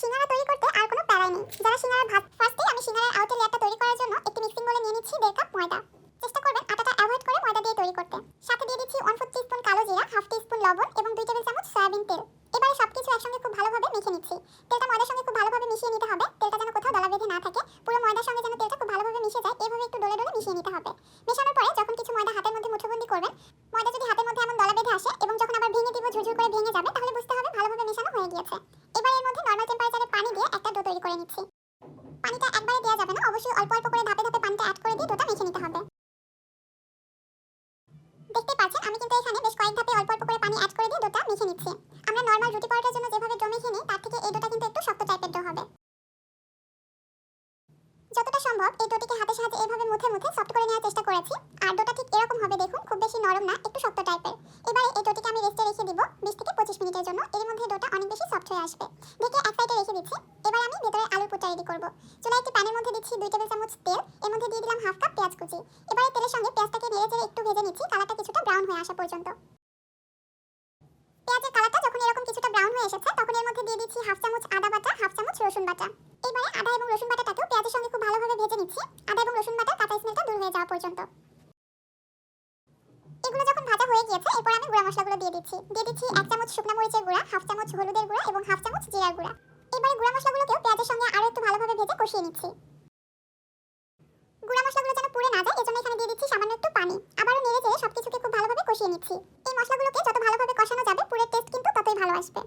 সিঙ্গারা তৈরি করতে আর কোনো প্যারাই নেই। যারা সিঙ্গারা ভাত ফার্স্টেই আমি সিঙ্গারার আউটার লেয়ারটা তৈরি করার জন্য একটি মিক্সিং বলে নিয়ে নিচ্ছি দেড় কাপ ময়দা। চেষ্টা করবেন আটাটা অ্যাভয়েড করে ময়দা দিয়ে তৈরি করতে। সাথে দিয়ে দিচ্ছি ওয়ান ফোর স্পুন কালো জিরা হাফ স্পুন লবণ এবং দুই টেবিল চামচ সয়াবিন তেল। এবারে সবকিছু একসঙ্গে খুব ভালোভাবে মেখে নিচ্ছি। তেলটা ময়দার সঙ্গে খুব ভালোভাবে মিশিয়ে নিতে হবে। তেলটা যেন কোথাও দলা বেঁধে না থাকে, পুরো ময়দার সঙ্গে যেন তেলটা খুব ভালোভাবে মিশে যায়, এভাবে একটু ডলে ডলে মিশিয়ে নিতে হবে। মেশানোর পরে যখন কিছু ময়দা হাতের মধ্যে মুঠোবন্দি করবেন, ময়দা যদি হাতের মধ্যে এমন দলা বেঁধে আসে এবং যখন আবার ভেঙে দিব, ঝুরঝুর করে ভেঙে যাবে, তাহলে বুঝতে হবে ভালোভাবে মেশানো হয়ে গিয়েছে। এবার এর মধ্যে নর্মাল টেম্পারেচারে পানি দিয়ে একটা ডো তৈরি করে নিচ্ছি। পানিটা একবারে দেওয়া যাবে না, অবশ্যই অল্প অল্প করে ধাপে ধাপে পানিটা অ্যাড করে দিয়ে ডোটা মেখে নিতে হবে। দেখতে পাচ্ছেন, আমি কিন্তু এখানে বেশ কয়েক ধাপে অল্প অল্প করে পানি অ্যাড করে দিয়ে ডোটা মেখে নিচ্ছি। আমরা নর্মাল রুটি পরোটার জন্য যেভাবে ডো মেখে নিই, তার থেকে এই ডোটা কিন্তু একটু শক্ত টাইপের ডো হবে। যতটা সম্ভব এই ডোটিকে হাতের সাহায্যে এভাবে মুথে মুথে সফট করে নেওয়ার চেষ্টা করেছি। আর ডোটা ঠিক এরকম হবে দেখুন, খুব বেশি নরম না, একটু শক্ত টাইপের এবারে এই ডোটিকে আমি রেস্টে রেখে দিব 20 থেকে 25 মিনিটের জন্য। এর মধ্যে ডোটা বেশি সফট হয়ে আসবে। ঢেকে এক সাইডে রেখে দিচ্ছি। এবার আমি ভেতরে আলুর পুরটা রেডি করব। চুলায় একটি প্যানের মধ্যে দিচ্ছি দুই টেবিল চামচ তেল। এর মধ্যে দিয়ে দিলাম হাফ কাপ পেঁয়াজ কুচি। এবারে তেলের সঙ্গে পেঁয়াজটাকে নেড়ে চেড়ে একটু ভেজে নিচ্ছি। কালারটা কিছুটা ব্রাউন হয়ে আসা পর্যন্ত। পেঁয়াজের কালারটা যখন এরকম কিছুটা ব্রাউন হয়ে এসেছে, তখন এর মধ্যে দিয়ে দিচ্ছি হাফ চামচ আদা বাটা হাফ চামচ রসুন বাটা। এবারে আদা এবং রসুন বাটাটাকেও পেঁয়াজের সঙ্গে খুব ভালোভাবে ভেজে নিচ্ছি। আদা এবং রসুন বাটার কাঁচা স্মেলটা দূর হয়ে যাওয়া পর্যন্ত। এগুলো যখন ভাজা হয়ে গিয়েছে, এরপর আমি মশলাগুলো দিয়ে দিচ্ছি। দিয়ে দিচ্ছি এক চামচ শুকনো মরিচের গুঁড়া, হাফ চামচ হলুদের গুঁড়া এবং হাফ চামচ জিরার গুঁড়া। এবারে গুঁড়া মশলাগুলোকেও পেঁয়াজের সঙ্গে আরও একটু ভালোভাবে ভেজে কষিয়ে নিচ্ছি। গুঁড়া মশলাগুলো যেন পুড়ে না যায়, এজন্য এখানে দিয়ে দিচ্ছি সামান্য একটু পানি। আবারও নেড়ে চেড়ে সবকিছুকে খুব ভালোভাবে কষিয়ে নিচ্ছি। এই মশলাগুলোকে যত ভালোভাবে কষানো যাবে পুরের টেস্ট কিন্তু ততই ভালো আসবে।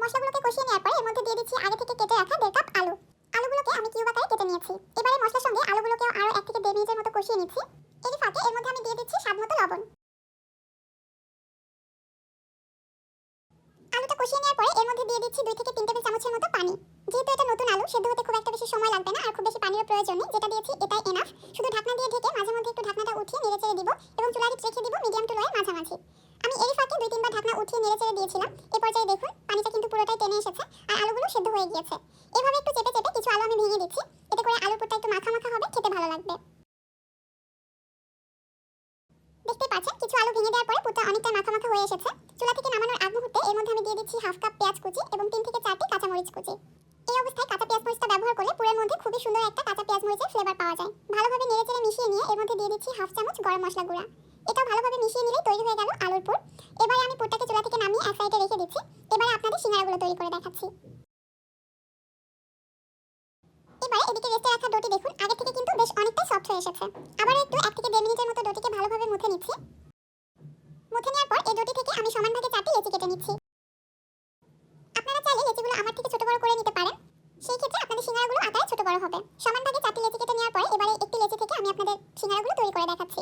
মশলাগুলোকে কষিয়ে নেওয়ার পর এর মধ্যে দিয়ে দিচ্ছি আগে থেকে কেটে রাখা দেড় কাপ আলু। আলুগুলোকে আমি কিউব আকারে কেটে নিয়েছি। এবারে মশলার সঙ্গে আলুগুলোকেও আরও এক থেকে দেড় মিনিটের মতো কষিয়ে নিচ্ছি। এরই ফাঁকে এর মধ্যে আমি দিয়ে দিচ্ছি স্বাদ মতো লবণ। কষিয়ে নেওয়ার পরে এর মধ্যে দিয়ে দিচ্ছি দুই থেকে তিন টেবিল চামচের মতো পানি। যেহেতু এটা নতুন আলু, সেদ্ধ হতে খুব একটা বেশি সময় লাগবে না, আর খুব বেশি পানিরও প্রয়োজন নেই। যেটা দিয়েছি, এটাই এনাফ শুধু ঢাকনা দিয়ে ঢেকে মাঝে মধ্যে একটু ঢাকনাটা উঠিয়ে নেড়ে চেড়ে দিব এবং চুলার হিট রেখে দিব মিডিয়াম টু লোয়ের মাঝামাঝি। আমি এরই ফাঁকে দুই তিনবার ঢাকনা উঠিয়ে নেড়ে চেড়ে দিয়েছিলাম। এই পর্যায়ে দেখুন, পানিটা কিন্তু পুরোটাই টেনে এসেছে আর আলুগুলো সেদ্ধ হয়ে গিয়েছে। এভাবে একটু চেপে চেপে কিছু আলু আমি ভেঙে দিচ্ছি। এতে করে আলু পুরটা একটু মাখা মাখা হবে, খেতে ভালো লাগবে। দেখতে পাচ্ছেন, কিছু আলু ভেঙে দেওয়ার পরে পুরটা অনেকটা মাখা মাখা হয়ে এসেছে। চুলা থেকে নামানোর আগ মুহূর্তে এর মধ্যে আমি দিয়ে দিচ্ছি হাফ কাপ পেঁয়াজ কুচি এবং তিন থেকে চারটি কাঁচামরিচ কুচি। এই অবস্থায় কাঁচা পেঁয়াজ মরিচটা ব্যবহার করলে পুরের মধ্যে খুবই সুন্দর একটা কাঁচা পেঁয়াজ মরিচের ফ্লেভার পাওয়া যায়। ভালোভাবে নেড়ে চেড়ে মিশিয়ে নিয়ে এর মধ্যে দিয়ে দিচ্ছি হাফ চামচ গরম মশলা গুঁড়া। এটাও ভালোভাবে মিশিয়ে নিলেই তৈরি হয়ে গেল আলুর পুর। এবারে আমি পুরটাকে চুলা থেকে নামিয়ে এক সাইডে রেখে দিচ্ছি। এবারে আপনাদের সিঙ্গারাগুলো তৈরি করে দেখাচ্ছি। এবারে এদিকে রেস্টে রাখা ডোটি দেখুন, আগে থেকে কিন্তু বেশ অনেকটাই সফট হয়ে এসেছে। আবারও একটু এক থেকে দেড় মিনিটের মতো ডোটিকে নিচ্ছি। মুথে নেওয়ার পর এই ডোটি থেকে আমি সমান চারটি লেচি কেটে নিচ্ছি। আপনারা চাইলে লেচিগুলো আমার থেকে ছোট বড় করে নিতে পারেন। সেই ক্ষেত্রে আপনাদের সিঙ্গারাগুলো আকারে ছোট বড় হবে। সমান ভাগে চারটি লেচি কেটে নেওয়ার পরে এবারে একটি লেচি থেকে আমি আপনাদের সিঙ্গারাগুলো তৈরি করে দেখাচ্ছি।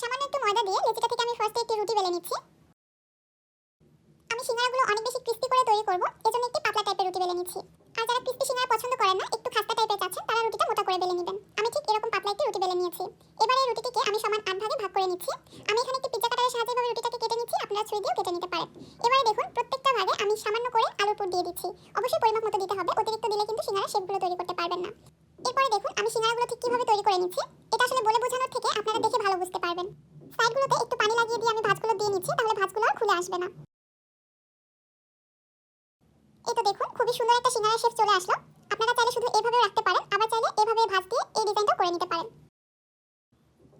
সামান্য একটু ময়দা দিয়ে লেচিটা থেকে আমি ফার্স্টে একটি রুটি বেলে নিচ্ছি। আমি সিঙ্গারাগুলো অনেক বেশি ক্রিস্পি করে তৈরি করব, এজন্য একটি পাতলা টাইপের রুটি বেলে নিচ্ছি। আর যারা ক্রিস্পি সিঙ্গারা পছন্দ করেন না দিচ্ছি। অবশ্যই পরিমাপ মতো দিতে হবে, অতিরিক্ত দিলে কিন্তু সিঙ্গারা শেপগুলো তৈরি করতে পারবেন না। এরপরে দেখুন, আমি সিঙ্গারাগুলো ঠিক কীভাবে তৈরি করে নিচ্ছি। এটা আসলে বলে বোঝানোর থেকে আপনারা দেখে ভালো বুঝতে পারবেন। সাইডগুলোতে একটু পানি লাগিয়ে দিয়ে আমি ভাঁজগুলো দিয়ে নিচ্ছি, তাহলে ভাঁজগুলো আর খুলে আসবে না। এই তো দেখুন, খুবই সুন্দর একটা সিঙ্গারা শেপ চলে আসলো। আপনারা চাইলে শুধু এভাবেও রাখতে পারেন, আবার চাইলে এভাবে ভাঁজ দিয়ে এই ডিজাইনটা করে নিতে পারেন।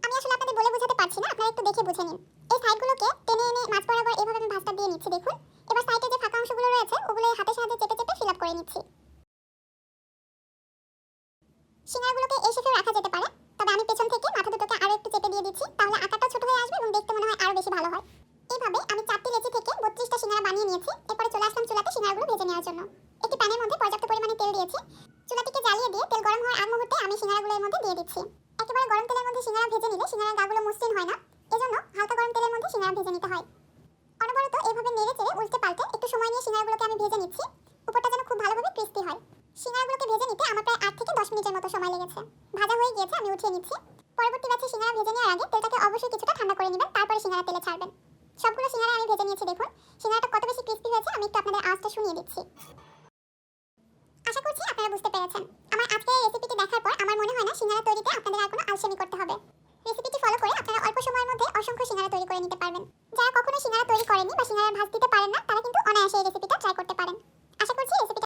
আমি আসলে আপনাদের বলে বোঝাতে পারছি না, আপনারা একটু দেখে বুঝে নিন। এই সাইডগুলোকে টেনে এনে মাছ বরাবর এভাবে আমি ভাঁজটা দিয়ে নিচ্ছি, দেখুন এবার সাইডে যে ফাঁকা অংশগুলো রয়েছে ওগুলো এই হাতের সাহায্যে চেপে চেপে ফিল আপ করে নিচ্ছি এই রাখা যেতে পারে। তবে আমি পেছন থেকে মাথা দুটোকে আরও একটু চেপে দিয়ে দিচ্ছি, তাহলে আকারটা ছোট হয়ে আসবে এবং দেখতে মনে হয় আরও বেশি ভালো হয়। এইভাবে আমি চারটি লেচি থেকে বত্রিশটা সিঙ্গারা বানিয়ে নিয়েছি, এরপরে চলে আসলাম চুলাতে সিঙ্গারাগুলো ভেজে নেওয়ার জন্য। একটি প্যানের মধ্যে পর্যাপ্ত পরিমাণে তেল দিয়েছি। চুলাটিকে জ্বালিয়ে দিয়ে তেল গরম হওয়ার আগ মুহূর্তে আমি সিঙ্গারাগুলো এর মধ্যে দিয়ে দিচ্ছি। একেবারে গরম তেলের মধ্যে সিঙ্গারা ভেজে নিলে সিঙ্গারার গাগুলো মসৃণ হয় না, এজন্য হালকা গরম তেলের মধ্যে সিঙ্গারা ভেজে নিতে হয়। অনবরত এভাবে নেড়ে চেড়ে উল্টে পাল্টে একটু সময় নিয়ে সিঙ্গারাগুলোকে আমি ভেজে নিচ্ছি। মিনিটের মতো সময় লেগেছে। ভাজা হয়ে গিয়েছে, আমি উঠিয়ে নিচ্ছি। পরবর্তী ব্যাচে সিঙ্গারা ভেজে নেওয়ার আগে তেলটাকে অবশ্যই কিছুটা ঠান্ডা করে নেবেন, তারপরে সিঙ্গারা তেলে ছাড়বেন। সবগুলো সিঙ্গারা আমি ভেজে নিয়েছি, দেখুন। সিঙ্গারাটা কত বেশি ক্রিস্পি হয়েছে, আমি একটু আপনাদের আওয়াজটা শুনিয়ে দিচ্ছি। আশা করছি আপনারা বুঝতে পেরেছেন। আমার আজকের এই রেসিপিটি দেখার পর আমার মনে হয় না সিঙ্গারা তৈরিতে আপনাদের আর কোনো আলসেমি করতে হবে। রেসিপিটি ফলো করে আপনারা অল্প সময়ের মধ্যে অসংখ্য সিঙ্গারা তৈরি করে নিতে পারবেন। যারা কখনো সিঙ্গারা তৈরি করেনি বা সিঙ্গারা ভাজ দিতে